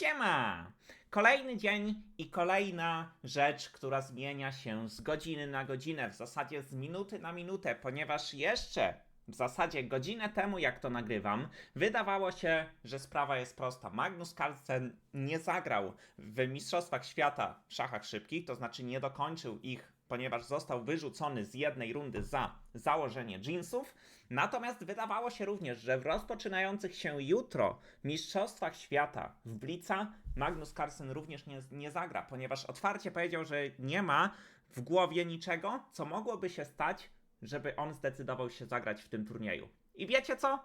Siema! Kolejny dzień i kolejna rzecz, która zmienia się z godziny na godzinę, w zasadzie z minuty na minutę, ponieważ jeszcze w zasadzie godzinę temu, jak to nagrywam, wydawało się, że sprawa jest prosta. Magnus Carlsen nie zagrał w Mistrzostwach Świata w szachach szybkich, to znaczy nie dokończył ich, ponieważ został wyrzucony z jednej rundy za założenie jeansów. Natomiast wydawało się również, że w rozpoczynających się jutro Mistrzostwach Świata w Blica Magnus Carlsen również nie, nie zagra, ponieważ otwarcie powiedział, że nie ma w głowie niczego, co mogłoby się stać, żeby on zdecydował się zagrać w tym turnieju. I wiecie co?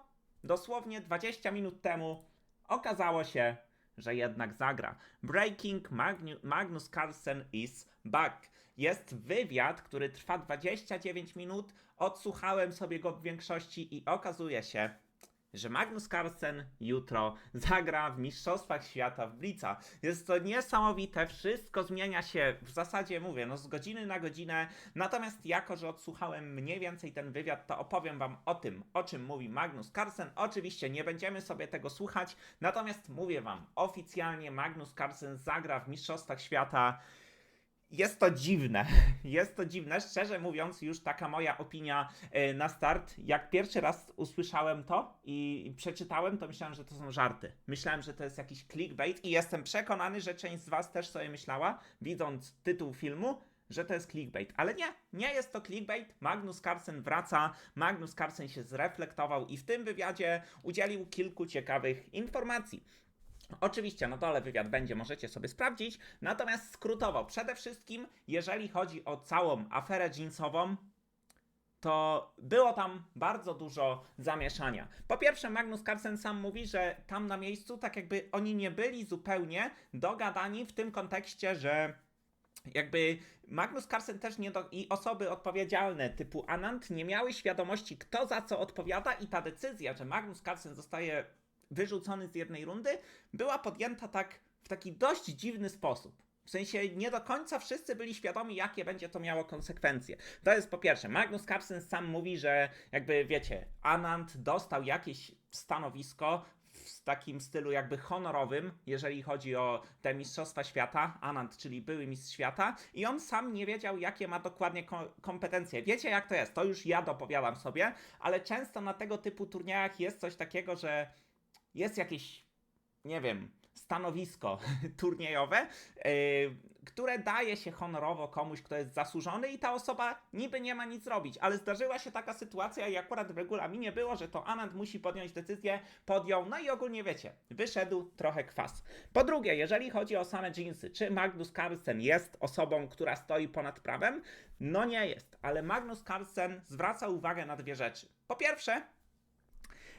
Dosłownie 20 minut temu okazało się, że jednak zagra. Breaking Magnu- Magnus Carlsen is back. Jest wywiad, który trwa 29 minut. Odsłuchałem sobie go w większości i okazuje się, że Magnus Carlsen jutro zagra w Mistrzostwach Świata w Blica. Jest to niesamowite, wszystko zmienia się w zasadzie, mówię, no z godziny na godzinę. Natomiast jako, że odsłuchałem mniej więcej ten wywiad, to opowiem wam o tym, o czym mówi Magnus Carlsen. Oczywiście nie będziemy sobie tego słuchać, natomiast mówię wam, oficjalnie Magnus Carlsen zagra w Mistrzostwach Świata. Jest to dziwne, jest to dziwne, szczerze mówiąc, już taka moja opinia e, na start. Jak pierwszy raz usłyszałem to i przeczytałem, to myślałem, że to są żarty. Myślałem, że to jest jakiś clickbait i jestem przekonany, że część z Was też sobie myślała, widząc tytuł filmu, że to jest clickbait. Ale nie, nie jest to clickbait. Magnus Carlsen wraca, Magnus Carlsen się zreflektował i w tym wywiadzie udzielił kilku ciekawych informacji. Oczywiście na dole wywiad będzie, możecie sobie sprawdzić. Natomiast skrótowo, przede wszystkim, jeżeli chodzi o całą aferę jeansową, to było tam bardzo dużo zamieszania. Po pierwsze, Magnus Carlsen sam mówi, że tam na miejscu, tak jakby oni nie byli zupełnie dogadani w tym kontekście, że jakby Magnus Carlsen też nie do... i osoby odpowiedzialne typu Anand nie miały świadomości, kto za co odpowiada, i ta decyzja, że Magnus Carlsen zostaje wyrzucony z jednej rundy, była podjęta tak w taki dość dziwny sposób. W sensie nie do końca wszyscy byli świadomi, jakie będzie to miało konsekwencje. To jest po pierwsze. Magnus Carlsen sam mówi, że jakby wiecie, Anand dostał jakieś stanowisko w takim stylu jakby honorowym, jeżeli chodzi o te Mistrzostwa Świata, Anand, czyli były mistrz świata, i on sam nie wiedział, jakie ma dokładnie ko- kompetencje. Wiecie, jak to jest, to już ja dopowiadam sobie, ale często na tego typu turniejach jest coś takiego, że jest jakieś, nie wiem, stanowisko turniejowe, yy, które daje się honorowo komuś, kto jest zasłużony i ta osoba niby nie ma nic zrobić, ale zdarzyła się taka sytuacja i akurat w regulaminie było, że to Anand musi podjąć decyzję, podjął, no i ogólnie wiecie, wyszedł trochę kwas. Po drugie, jeżeli chodzi o same jeansy, czy Magnus Carlsen jest osobą, która stoi ponad prawem? No nie jest, ale Magnus Carlsen zwraca uwagę na dwie rzeczy. Po pierwsze,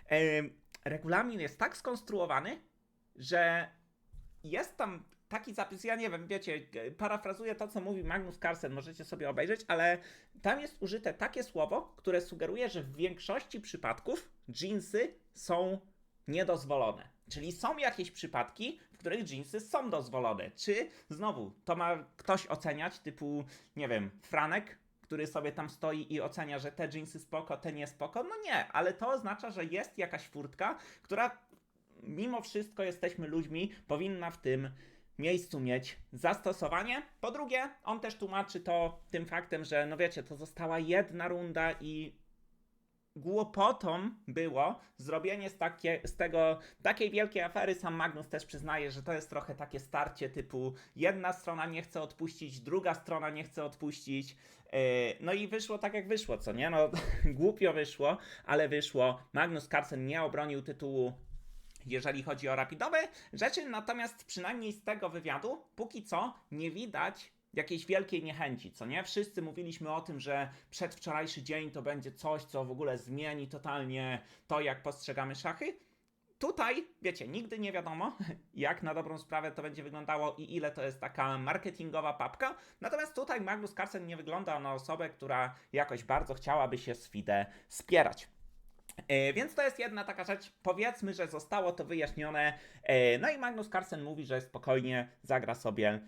Em, regulamin jest tak skonstruowany, że jest tam taki zapis, ja nie wiem, wiecie, parafrazuję to, co mówi Magnus Carlsen, możecie sobie obejrzeć, ale tam jest użyte takie słowo, które sugeruje, że w większości przypadków jeansy są niedozwolone. Czyli są jakieś przypadki, w których jeansy są dozwolone. Czy znowu to ma ktoś oceniać, typu, nie wiem, Franek, który sobie tam stoi i ocenia, że te jeansy spoko, te nie spoko? No nie, ale to oznacza, że jest jakaś furtka, która mimo wszystko jesteśmy ludźmi, powinna w tym miejscu mieć zastosowanie. Po drugie, on też tłumaczy to tym faktem, że no wiecie, to została jedna runda i głupotą było zrobienie z, takie, z tego takiej wielkiej afery. Sam Magnus też przyznaje, że to jest trochę takie starcie typu jedna strona nie chce odpuścić, druga strona nie chce odpuścić. Yy, No i wyszło tak jak wyszło, co nie? No głupio wyszło, ale wyszło. Magnus Carlsen nie obronił tytułu jeżeli chodzi o rapidowe rzeczy, natomiast przynajmniej z tego wywiadu, póki co nie widać jakiejś wielkiej niechęci, co nie? Wszyscy mówiliśmy o tym, że przedwczorajszy dzień to będzie coś, co w ogóle zmieni totalnie to, jak postrzegamy szachy. Tutaj, wiecie, nigdy nie wiadomo, jak na dobrą sprawę to będzie wyglądało i ile to jest taka marketingowa papka. Natomiast tutaj Magnus Carlsen nie wygląda na osobę, która jakoś bardzo chciałaby się z FIDE spierać. E, Więc to jest jedna taka rzecz. Powiedzmy, że zostało to wyjaśnione. E, No i Magnus Carlsen mówi, że spokojnie zagra sobie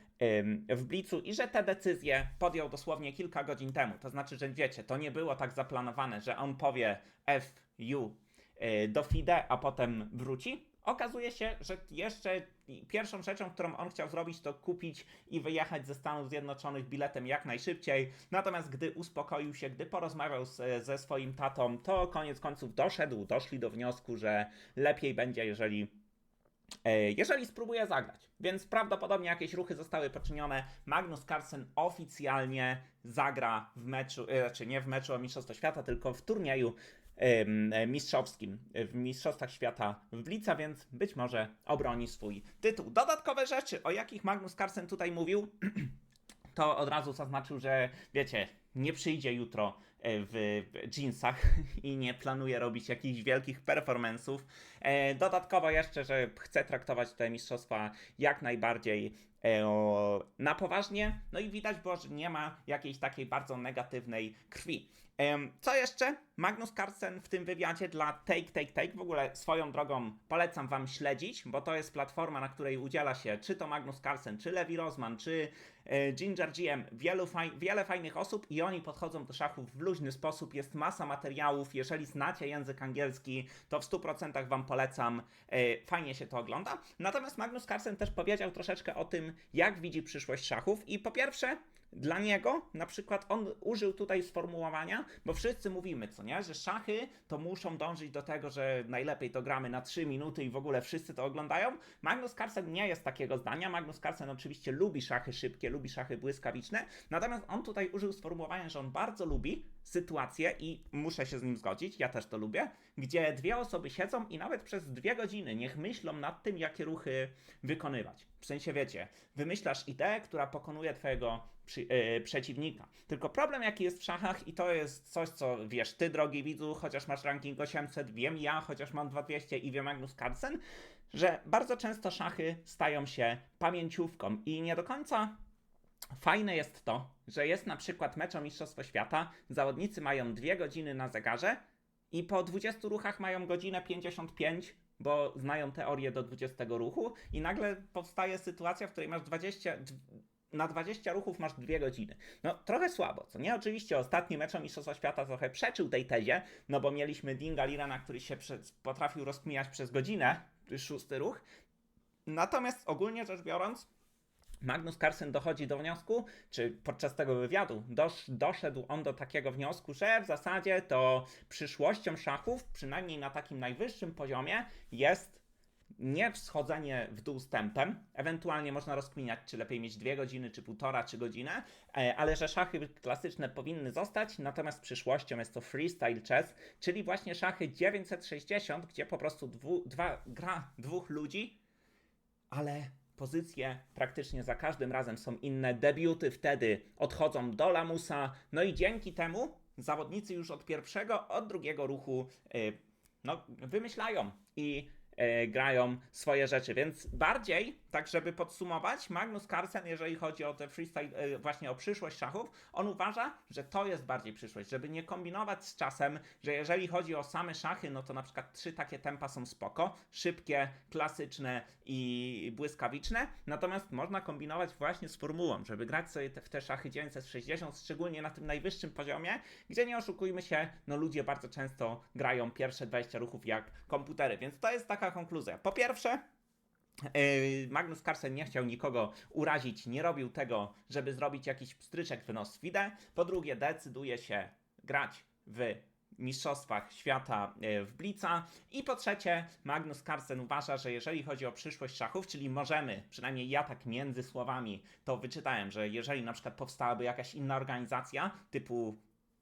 w Blicu i że te decyzje podjął dosłownie kilka godzin temu. To znaczy, że wiecie, to nie było tak zaplanowane, że on powie FU e, do FIDE, a potem wróci. okazuje się, że jeszcze pierwszą rzeczą, którą on chciał zrobić, to kupić i wyjechać ze Stanów Zjednoczonych biletem jak najszybciej. Natomiast gdy uspokoił się, gdy porozmawiał z, ze swoim tatą, to koniec końców doszedł, doszli do wniosku, że lepiej będzie, jeżeli e, jeżeli spróbuje zagrać. Więc prawdopodobnie jakieś ruchy zostały poczynione. Magnus Carlsen oficjalnie zagra w meczu, e, znaczy nie w meczu o Mistrzostwo Świata, tylko w turnieju e, mistrzowskim w Mistrzostwach Świata w Blica, więc być może obroni swój tytuł. Dodatkowe rzeczy, o jakich Magnus Carlsen tutaj mówił, to od razu zaznaczył, że wiecie, nie przyjdzie jutro e, w jeansach i nie planuje robić jakichś wielkich performance'ów. E, Dodatkowo jeszcze, że chce traktować te mistrzostwa jak najbardziej e, na poważnie. No i widać było, że nie ma jakiejś takiej bardzo negatywnej krwi. Co jeszcze? Magnus Carlsen w tym wywiadzie dla Take, Take, Take, w ogóle swoją drogą polecam wam śledzić, bo to jest platforma, na której udziela się czy to Magnus Carlsen, czy Levi Rosman, czy e, Ginger GM, wielu faj, wiele fajnych osób i oni podchodzą do szachów w luźny sposób, jest masa materiałów, jeżeli znacie język angielski, to w 100% wam polecam, e, fajnie się to ogląda. Natomiast Magnus Carlsen też powiedział troszeczkę o tym, jak widzi przyszłość szachów. I po pierwsze, dla niego, na przykład, on użył tutaj sformułowania, bo wszyscy mówimy, co nie, że szachy to muszą dążyć do tego, że najlepiej to gramy na 3 minuty i w ogóle wszyscy to oglądają. Magnus Carlsen nie jest takiego zdania. Magnus Carlsen oczywiście lubi szachy szybkie, lubi szachy błyskawiczne, natomiast on tutaj użył sformułowania, że on bardzo lubi sytuację i muszę się z nim zgodzić, ja też to lubię, gdzie dwie osoby siedzą i nawet przez dwie godziny niech myślą nad tym, jakie ruchy wykonywać. W sensie wiecie, wymyślasz ideę, która pokonuje twojego przy, e, przeciwnika. Tylko problem jaki jest w szachach i to jest coś, co wiesz ty, drogi widzu, chociaż masz ranking 800, wiem ja, chociaż mam 2200 i wiem Magnus Carlsen, że bardzo często szachy stają się pamięciówką i nie do końca Fajne jest to, że jest na przykład mecz o Mistrzostwo Świata, zawodnicy mają dwie godziny na zegarze i po 20 ruchach mają godzinę 55, bo znają teorię do 20 ruchu i nagle powstaje sytuacja, w której masz 20, na 20 ruchów masz 2 godziny. No trochę słabo, co nie? Oczywiście ostatni mecz o Mistrzostwo Świata trochę przeczył tej tezie, no bo mieliśmy Dinga Lirana, który się prze, potrafił rozkminiać przez godzinę, szósty ruch. Natomiast ogólnie rzecz biorąc, Magnus Carlsen dochodzi do wniosku, czy podczas tego wywiadu dosz, doszedł on do takiego wniosku, że w zasadzie to przyszłością szachów, przynajmniej na takim najwyższym poziomie, jest nie wschodzenie w dół z tempem, ewentualnie można rozkminiać, czy lepiej mieć dwie godziny, czy półtora, czy godzinę, e, ale że szachy klasyczne powinny zostać, natomiast przyszłością jest to freestyle chess, czyli właśnie szachy 960, gdzie po prostu dwu, dwa, gra dwóch ludzi, ale pozycje praktycznie za każdym razem są inne, debiuty wtedy odchodzą do lamusa, no i dzięki temu zawodnicy już od pierwszego, od drugiego ruchu y, no, wymyślają i grają swoje rzeczy, więc bardziej, tak żeby podsumować, Magnus Carlsen, jeżeli chodzi o te freestyle, y, właśnie o przyszłość szachów, on uważa, że to jest bardziej przyszłość, żeby nie kombinować z czasem, że jeżeli chodzi o same szachy, no to na przykład trzy takie tempa są spoko, szybkie, klasyczne i błyskawiczne, natomiast można kombinować właśnie z formułą, żeby grać sobie te, w te szachy 960, szczególnie na tym najwyższym poziomie, gdzie nie oszukujmy się, no ludzie bardzo często grają pierwsze 20 ruchów jak komputery, więc to jest taka konkluzja. Po pierwsze, Yy, Magnus Carlsen nie chciał nikogo urazić, nie robił tego, żeby zrobić jakiś pstryczek w nos FIDE. Po drugie, decyduje się grać w Mistrzostwach Świata e, w Blica. I po trzecie, Magnus Carlsen uważa, że jeżeli chodzi o przyszłość szachów, czyli możemy, przynajmniej ja tak między słowami to wyczytałem, że jeżeli na przykład powstałaby jakaś inna organizacja typu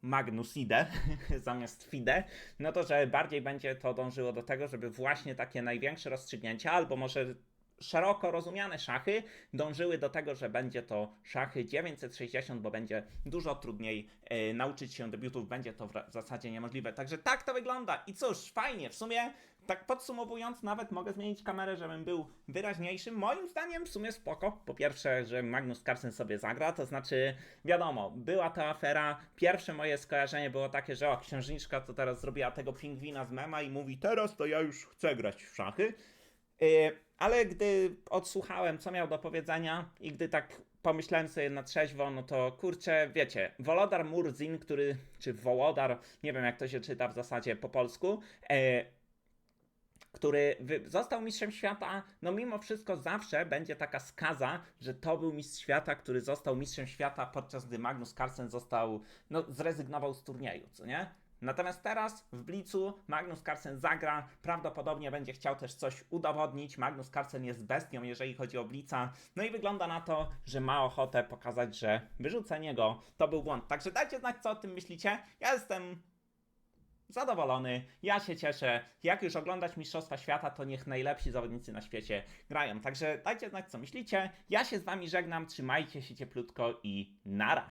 Magnuside zamiast FIDE, no to że bardziej będzie to dążyło do tego, żeby właśnie takie największe rozstrzygnięcia, albo może szeroko rozumiane szachy dążyły do tego, że będzie to szachy 960, bo będzie dużo trudniej e, nauczyć się debiutów, będzie to w w zasadzie niemożliwe. Także tak to wygląda. I cóż, fajnie, w sumie tak podsumowując, nawet mogę zmienić kamerę, żebym był wyraźniejszym. Moim zdaniem w sumie spoko. Po pierwsze, że Magnus Carlsen sobie zagra, to znaczy, wiadomo, była ta afera. Pierwsze moje skojarzenie było takie, że o, księżniczka to teraz zrobiła tego pingwina z mema i mówi, teraz to ja już chcę grać w szachy. Yy, ale gdy odsłuchałem, co miał do powiedzenia i gdy tak pomyślałem sobie na trzeźwo, no to kurczę, wiecie, Wolodar Murzin, który, czy Wołodar, nie wiem jak to się czyta w zasadzie po polsku, e, który został mistrzem świata, no mimo wszystko zawsze będzie taka skaza, że to był mistrz świata, który został mistrzem świata, podczas gdy Magnus Carlsen został, no zrezygnował z turnieju, co nie? Natomiast teraz w Blicu Magnus Carlsen zagra, prawdopodobnie będzie chciał też coś udowodnić. Magnus Carlsen jest bestią, jeżeli chodzi o Blica. No i wygląda na to, że ma ochotę pokazać, że wyrzucenie go to był błąd. Także dajcie znać, co o tym myślicie. Ja jestem zadowolony, ja się cieszę. Jak już oglądać Mistrzostwa Świata, to niech najlepsi zawodnicy na świecie grają. Także dajcie znać, co myślicie. Ja się z wami żegnam, trzymajcie się cieplutko i nara.